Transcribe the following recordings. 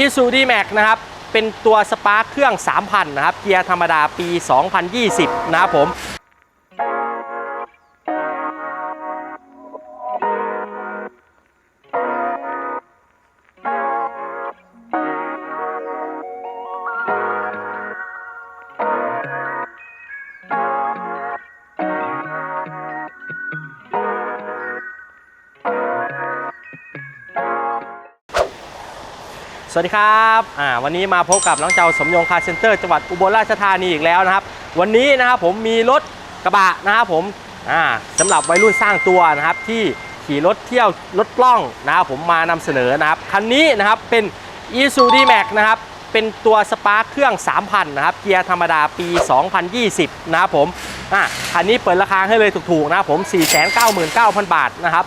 e s u d m a x นะครับ เป็นตัวสปาร์คเครื่อง 3,000 นะครับ เกียร์ธรรมดาปี 2020 นะครับผม สวัสดีครับอ่าวันนี้มาพบกับน้องเจ้าสมยงคาร์เซ็นเตอร์จังหวัดอุบลราชธานีอีกแล้วนะครับ วันนี้นะครับผมมีรถกระบะนะครับผมอ่าสำหรับวัยรุ่นสร้างตัวนะครับที่ขี่รถเที่ยวรถปล้องนะครับผมมานำเสนอนะครับคันนี้นะครับเป็น e s u d m a x นะครับเป็นตัวสปาร์คเครื่อง 3,000 นะครับ เกียร์ธรรมดาปี 2020 นะครับผมอะคันนี้เปิดราคาให้เลยถูกๆนะครับผม 499,000 บาทนะครับ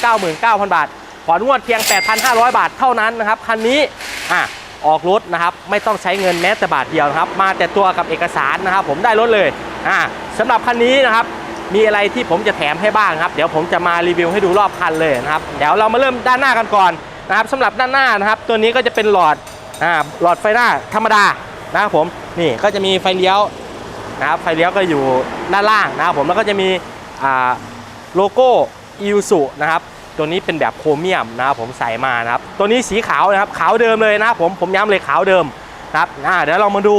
499,000 บาท ผ่อนงวดเพียง 8,500 บาทเท่านั้นนะครับคันนี้อะออกรถนะครับไม่ต้องใช้เงินแม้แต่บาทเดียวนะครับ มาแต่ตัวกับเอกสารนะครับ ผมได้รถเลยอะสำหรับคันนี้นะครับมีอะไรที่ผมจะแถมให้บ้างครับ เดี๋ยวผมจะมารีวิวให้ดูรอบคันเลยนะครับ เดี๋ยวเรามาเริ่มด้านหน้ากันก่อนนะครับสำหรับด้านหน้านะครับ ตัวนี้ก็จะเป็นหลอดอ่าหลอดไฟหน้าธรรมดานะครับผมนี่ก็จะมีไฟเลี้ยวนะครับไฟเลี้ยวก็อยู่ด้านล่างนะครับผมแล้วก็จะมีอ่าโลโก้อิวสุนะครับ ตัวนี้เป็นแบบโครเมียมนะครับผมใส่มานะครับ ตัวนี้สีขาวนะครับขาวเดิมเลยนะครับผมผมย้ำเลยขาวเดิมนะครับอ่าเดี๋ยวเรามาดู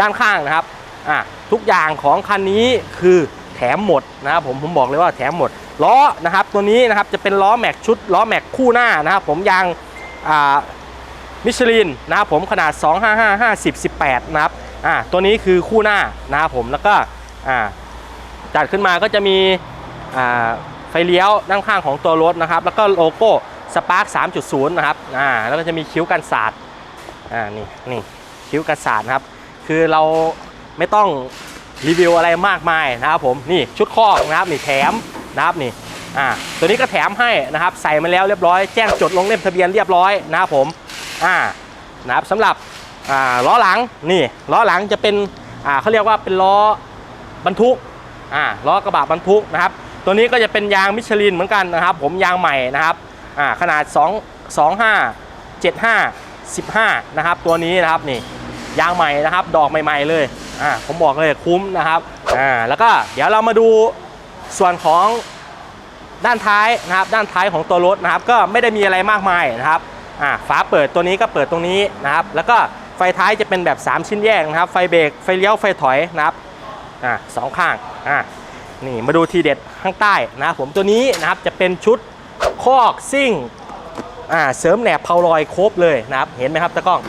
ด้านข้างนะครับอ่าทุกอย่างของคันนี้คือแถมหมดนะครับผมผมบอกเลยว่าแถมหมดล้อนะครับ ตัวนี้นะครับจะเป็นล้อแม็กชุดล้อแม็กคู่หน้านะครับผมยางอ่ามิชลินนะครับผมขนาด 255 50 18นะครับอ่าตัวนี้คือคู่หน้านะครับผมแล้วก็อ่าจัดขึ้นมาก็จะมีอ่า ไฟเลี้ยวด้านข้างของตัวรถนะครับ แล้วก็โลโก้สปาร์ค3.0 นะครับอ่าแล้วก็จะมีคิ้วกันศาสตร์อ่านี่นี่คิ้วกันศาสตร์นะครับ คือเราไม่ต้องรีวิวอะไรมากมายนะครับผมนี่ชุดคอนะครับนี่แถมนะครับนี่อ่าตัวนี้ก็แถมให้นะครับใส่มาแล้วเรียบร้อยแจ้งจดลงเล่มทะเบียนเรียบร้อยนะครับผมอ่านะครับสำหรับอ่าล้อหลังนี่ล้อหลังจะเป็นอ่าเขาเรียกว่าเป็นล้อบรรทุกอ่าล้อกระบะบรรทุกนะครับ ตัวนี้ก็จะเป็นยางมิชลินเหมือนกันนะครับ ผมยางใหม่นะครับขนาด 2 25 75 15 นะครับ ตัวนี้นะครับนี่ยางใหม่นะครับ ดอกใหม่ ๆ เลยอ่าผมบอกเลยคุ้มนะครับอ่าแล้วก็เดี๋ยวเรามาดูส่วนของด้านท้ายนะครับ ด้านท้ายของตัวรถนะครับ ก็ไม่ได้มีอะไรมากมายนะครับอ่าฝาเปิดตัวนี้ก็เปิดตรงนี้นะครับ แล้วก็ไฟท้ายจะเป็นแบบ 3 ชิ้นแยกนะครับ ไฟเบรกไฟเลี้ยวไฟถอยนะครับอ่าสองข้างอ่า นี่มาดูทีเด็ดข้างใต้นะครับผมตัวนี้นะครับจะเป็นชุดคอกซิ่งอ่าเสริมแหนบเพาลอยครบเลยนะครับเห็นไหมครับตะกล้อง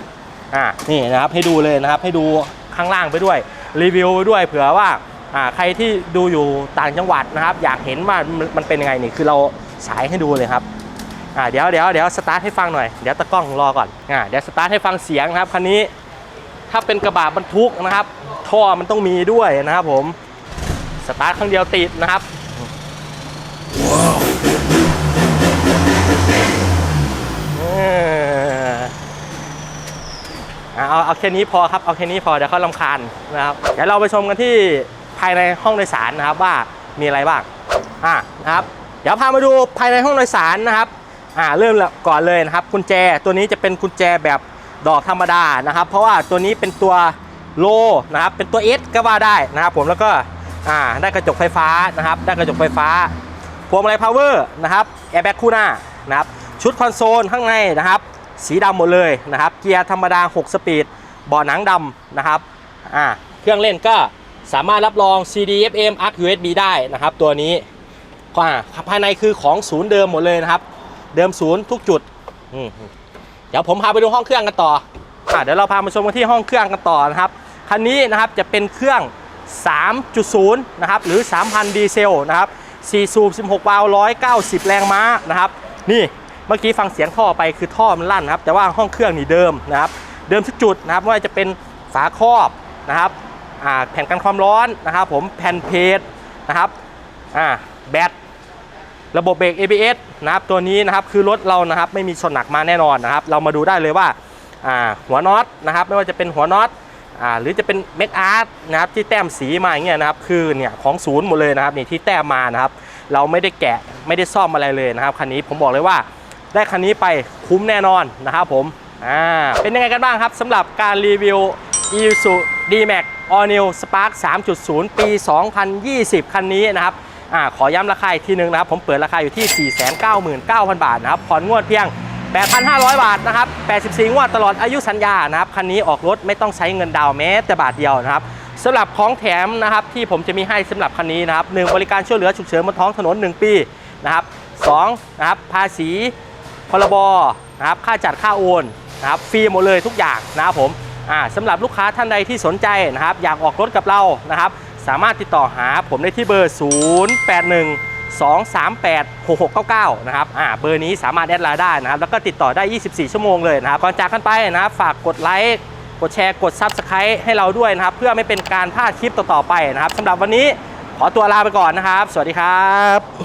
อ่านี่นะครับให้ดูเลยนะครับให้ดูข้างล่างไปด้วยรีวิวไปด้วยเผื่อว่าอ่าใครที่ดูอยู่ต่างจังหวัดนะครับ อยากเห็นว่ามันเป็นยังไงนี่คือเราฉายให้ดูเลยครับอ่าเดี๋ยวเดี๋ยวเดี๋ยวสตาร์ทให้ฟังหน่อยเดี๋ยวตะกล้องรอก่อนอ่าเดี๋ยวสตาร์ทให้ฟังเสียงนะครับคันนี้ถ้าเป็นกระบะบรรทุกนะครับ ท่อมันต้องมีด้วยนะครับผม สตาร์ทครั้งเดียวติดนะครับเอาเอาเอาแค่นี้พอครับเอาแค่นี้พอเดี๋ยวเขาลำคาญนะครับเดี๋ยวเราไปชมกันที่ภายในห้องโดยสารนะครับว่ามีอะไรบ้างอ่านะครับเดี๋ยวพามาดูภายในห้องโดยสารนะครับอ่าเริ่มก่อนเลยนะครับกุญแจตัวนี้จะเป็นกุญแจแบบดอกธรรมดานะครับ เพราะว่าตัวนี้เป็นตัวโลนะครับเป็นตัว S ก็ว่าได้นะครับผมแล้วก็ อ่าได้กระจกไฟฟ้านะครับ ได้กระจกไฟฟ้าพวงมาลัยพาวเวอร์นะครับแอร์แบ็กคู่หน้านะครับชุดคอนโซลข้างในนะครับ สีดำหมดเลยนะครับ เกียร์ธรรมดา 6 สปีดเบาะหนังดำนะครับอ่าเครื่องเล่นก็สามารถรับรอง CD FM ARC USB ได้นะครับ ตัวนี้ก็อ่าภายในคือของศูนย์เดิมหมดเลยนะครับ เดิมศูนย์ทุกจุดอืมเดี๋ยวผมพาไปดูห้องเครื่องกันต่ออ่าเดี๋ยวเราพามาชมกันที่ห้องเครื่องกันต่อนะครับคันนี้นะครับจะเป็นเครื่อง 3.0 นะครับ หรือ 3,000 ดีเซลนะครับ4สูบ16วาล์ว190 แรงม้านะครับ นี่เมื่อกี้ฟังเสียงท่อไปคือท่อมันลั่นนะครับ แต่ว่าห้องเครื่องนี่เดิมนะครับ เดิมทุกจุดนะครับไม่ว่าจะเป็นฝาครอบนะครับแผ่นกันความร้อนนะครับ ผมแผ่นเพจนะครับแบตระบบเบรก ABS นะครับตัวนี้นะครับคือรถเรานะครับไม่มีชนหนักมาแน่นอนนะครับ เรามาดูได้เลยว่าหัวน็อตนะครับ ไม่ว่าจะเป็นหัวน็อต อ่าหรือจะเป็นเมกอาร์ตนะครับที่แต้มสีมาอย่างเงี้ยนะครับคือเนี่ยของศูนย์หมดเลยนะครับนี่ที่แต้มมานะครับ เราไม่ได้แกะไม่ได้ซ่อมอะไรเลยนะครับคันนี้ผมบอกเลยว่าได้คันนี้ไปคุ้มแน่นอนนะครับผมอ่าเป็นยังไงกันบ้างครับสำหรับการรีวิว Isuzu D-Max All New Spark 3.0 ปี 2020 คันนี้นะครับอ่าขอย้ำราคาอีกทีนึงนะครับ ผมเปิดราคาอยู่ที่ 499,000 บาทนะครับผ่อนงวดเพียง 8,500 บาทนะครับ 84 งวดตลอดอายุสัญญานะครับ คันนี้ออกรถไม่ต้องใช้เงินดาวน์แม้แต่บาทเดียวนะครับสำหรับของแถมนะครับที่ผมจะมีให้สำหรับคันนี้นะครับหนึ่งบริการช่วยเหลือฉุกเฉินบนท้องถนน 1 ปีนะครับสองนะครับภาษีพรบนะครับค่าจัดค่าโอนนะครับฟรีหมดเลยทุกอย่างนะครับผมอ่าสำหรับลูกค้าท่านใดที่สนใจนะครับ อยากออกรถกับเรานะครับ สามารถติดต่อหาผมได้ที่เบอร์ 081 238 6699 นะครับอ่าเบอร์นี้สามารถแอดไลน์ได้นะครับ แล้วก็ติดต่อได้ 24 ชั่วโมงเลยนะครับ ก่อนจากกันไปนะครับฝากกดไลค์กดแชร์กด Subscribe ให้เราด้วยนะครับ เพื่อไม่เป็นการพลาดคลิปต่อๆไปนะครับสำหรับวันนี้ขอตัวลาไปก่อนนะครับ สวัสดีครับ